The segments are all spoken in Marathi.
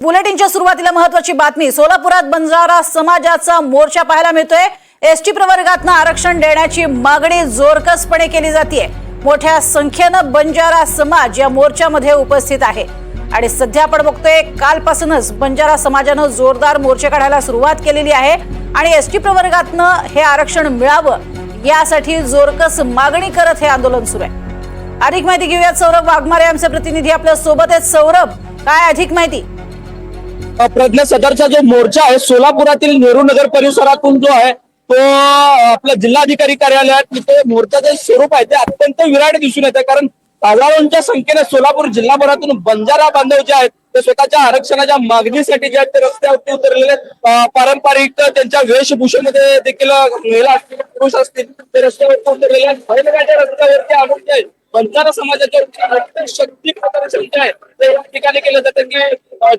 बुलेटिनच्या सुरुवातीला महत्वाची बातमी. सोलापुरात बंजारा समाजाचा मोर्चा पाहायला मिळतोय. एसटी प्रवर्गातनं आरक्षण देण्याची मागणी जोरकसपणे केली जाते मोठ्या संख्येनं बंजारा समाज या मोर्चामध्ये उपस्थित आहे. आणि सध्या आपण बघतोय कालपासूनच बंजारा समाजानं जोरदार मोर्चे काढायला सुरुवात केलेली आहे. आणि एसटी प्रवर्गातनं हे आरक्षण मिळावं यासाठी जोरकस मागणी करत हे आंदोलन सुरू आहे. अधिक माहिती घेऊयात सौरभ वाघमारे आमचे प्रतिनिधी. आपल्यासोबत आहेत सौरभ. काय अधिक माहिती? प्रज्ञा सदरचा जो मोर्चा आहे सोलापुरातील नेहरू नगर परिसरातून जो आहे तो आपल्या जिल्हाधिकारी कार्यालयात तिथे मोर्चाचे स्वरूप आहे. ते अत्यंत विराट दिसून येते. कारण हजारोंच्या संख्येने सोलापूर जिल्हाभरातून बंजारा बांधव जे आहेत ते स्वतःच्या आरक्षणाच्या मागणीसाठी जे आहेत ते रस्त्यावरती उतरलेले आहेत. पारंपरिक त्यांच्या वेशभूषेमध्ये देखील महिला असतील पुरुष असतील ते रस्त्यावरती उतरलेले आहेत. रस्त्यावरती आणून बंजारा समाजाच्या शक्ती प्रदर्शन आहे. ते या ठिकाणी केलं जातं की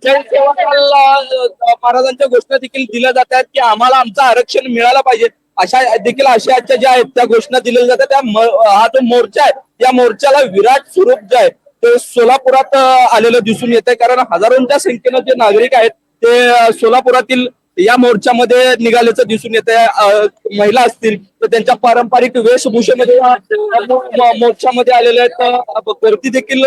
जय सेवालाल महाराजांच्या घोषणा देखील दिल्या जातात की आम्हाला आमचं आरक्षण मिळालं पाहिजे. अशा देखील आशयाच्या ज्या आहेत त्या घोषणा दिल्या जातात. त्या हा जो मोर्चा आहे या मोर्चाला विराट स्वरूप जे आहे ते सोलापुरात आलेलं दिसून येत आहे कारण हजारोंच्या संख्येनं जे नागरिक आहेत ते सोलापुरातील या मोर्चामध्ये निघाल्याचं दिसून येत आहे महिला असतील तर त्यांच्या पारंपरिक वेशभूषेमध्ये मोर्चामध्ये आलेले आहेत. गर्दी देखील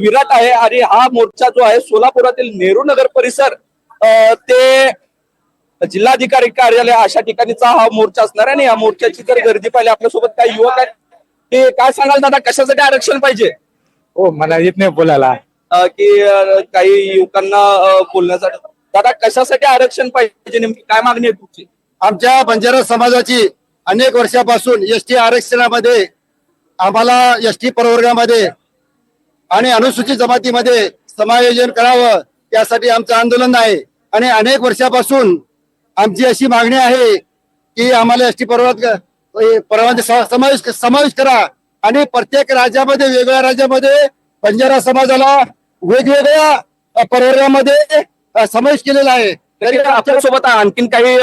विराट आहे आणि हा मोर्चा जो आहे सोलापुरातील नेहरू नगर परिसर ते जिल्हाधिकारी कार्यालय अशा ठिकाणीचा हा मोर्चा असणार आहे. आणि या मोर्चाची जर गर्दी पाहिली आपल्यासोबत काही युवक आहेत ते काय सांगाल दादा? कशासाठी आरक्षण पाहिजे? हो मला येत नाही बोलायला. की काही युवकांना बोलण्यासाठी दादा कशासाठी आरक्षण पाहिजे नेमकी? काय मागणी आहे तुमची? आमच्या बंजारा समाजाची अनेक वर्षापासून एसटी आरक्षणामध्ये आम्हाला एसटी प्रवर्गामध्ये आणि अनुसूचित जमातीमध्ये समायोजन करावं यासाठी आमचं आंदोलन आहे. आणि अनेक वर्षापासून आमची अशी मागणी आहे की आम्हाला एस टी प्रवर्गात परवानगी समावेश समावेश करा. आणि प्रत्येक राज्यामध्ये वेगवेगळ्या राज्यामध्ये बंजारा समाजाला वेगवेगळ्या परवर्गामध्ये प्रवर्गामध्ये समावेश केलेला आहे. तरी आपल्यासोबत आणखीन काही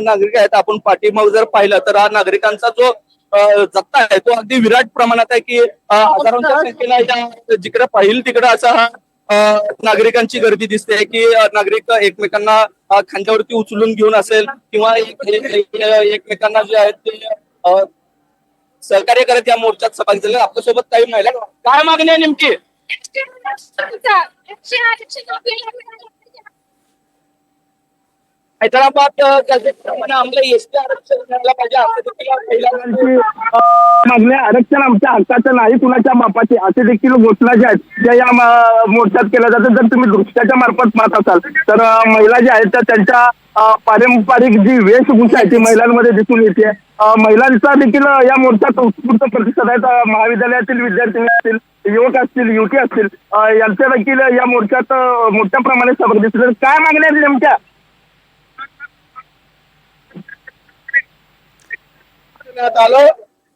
नागरिक आहेत. आपण पाठीमाग जर पाहिलं तर हा नागरिकांचा जो अं, जत्था आहे तो अगदी विराट प्रमाणात आहे की हजारोंच्या संख्येला या जिकडे पाहिल तिकडे असा हा अं, नागरिकांची गर्दी दिसते की नागरिक एकमेकांना खांद्यावरती उचलून घेऊन असेल किंवा एक- एक- एक- एकमेकांना जे आहेत ते अं, सहकार्य करत या मोर्चात सहभागी झाले आपल्यासोबत काही महिला काय मागणी आहे नेमकी? हैदराबाद अं, आम्हाला एसटी आरक्षण मिळायला पाहिजे असं देखील या महिलांची आरक्षण आमच्या हक्काचं नाही कुणाच्या मापाचे असे देखील घोषणा ज्या आहेत त्या या मोर्चात केल्या जातात. जर तुम्ही दृष्ट्याच्या मार्फत पाहत असाल तर महिला ज्या आहेत त्या त्यांच्या पारंपरिक जी वेशभूषा आहे ती महिलांमध्ये दिसून येते. महिलांचा देखील या मोर्चात उत्स्फूर्त प्रतिसाद आहेत. महाविद्यालयातील विद्यार्थिनी असतील युवक असतील युवती असतील यांच्या देखील या मोर्चात मोठ्या प्रमाणात सहभाग दिसतो काय मागण्या आहेत नेमक्या? करण्यात आलं.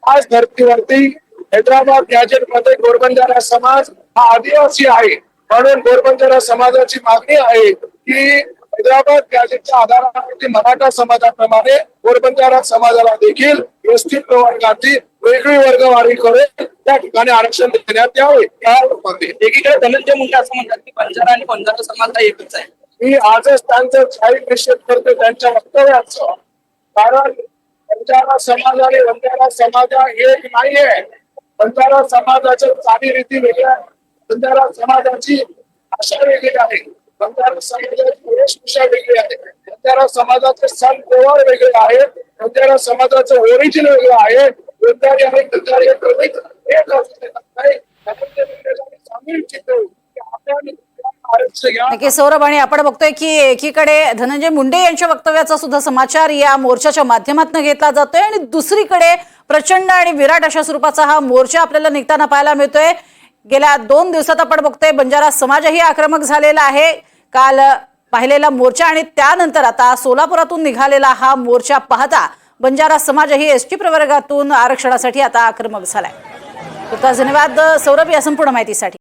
आज धर्तीवरती हैदराबाद गॅजेटमध्ये गोरबंजारा समाज हा आदिवासी आहे. म्हणून गोरबंजारा समाजाची मागणी आहे की हैदराबाद गॅजेटच्या आधारावरती मराठा समाजाप्रमाणे गोरबंजारा समाजाला देखील एसटी प्रवर्गाची वेगळी वर्गवारी करून त्या ठिकाणी आरक्षण देण्यात यावे. एकीकडे धनंजय मुंडे असं म्हणतात की बंजारा आणि बंजारा समाज हा एकच आहे. मी आजच त्यांचं जाहीर निषेध करतो त्यांच्या वक्तव्याचं. कारण बंजारा समाज आणि बंजारा समाज एक नाहीये. बंजारा समाजाच्या चालीरीती वेगळ्या बंजारा समाजाची भाषा वेगळी आहे. बंजारा समाजाची वेशभूषा वेगळी आहे. बंजारा समाजाचे सण त्योहार वेगळे आहेत. बंजारा समाजाचं ओरिजिन वेगळं आहे. बंजारी आणि बंजारी एक असू शकत नाही. ते सांगू इच्छितो की आपण नक्की सौरभ आणि आपण बघतोय की एकीकडे धनंजय मुंडे यांच्या वक्तव्याचा सुद्धा समाचार या मोर्चाच्या माध्यमातून घेतला जातोय आणि दुसरीकडे प्रचंड आणि विराट अशा स्वरूपाचा हा मोर्चा आपल्याला निघताना पाहायला मिळतोय. गेल्या दोन दिवसात आपण बघतोय बंजारा समाजही आक्रमक झालेला आहे. काल पाहिलेला मोर्चा आणि त्यानंतर आता सोलापुरातून निघालेला हा मोर्चा पाहता बंजारा समाजही एस टी प्रवर्गातून आरक्षणासाठी आता आक्रमक झालाय. धन्यवाद सौरभ या संपूर्ण माहितीसाठी.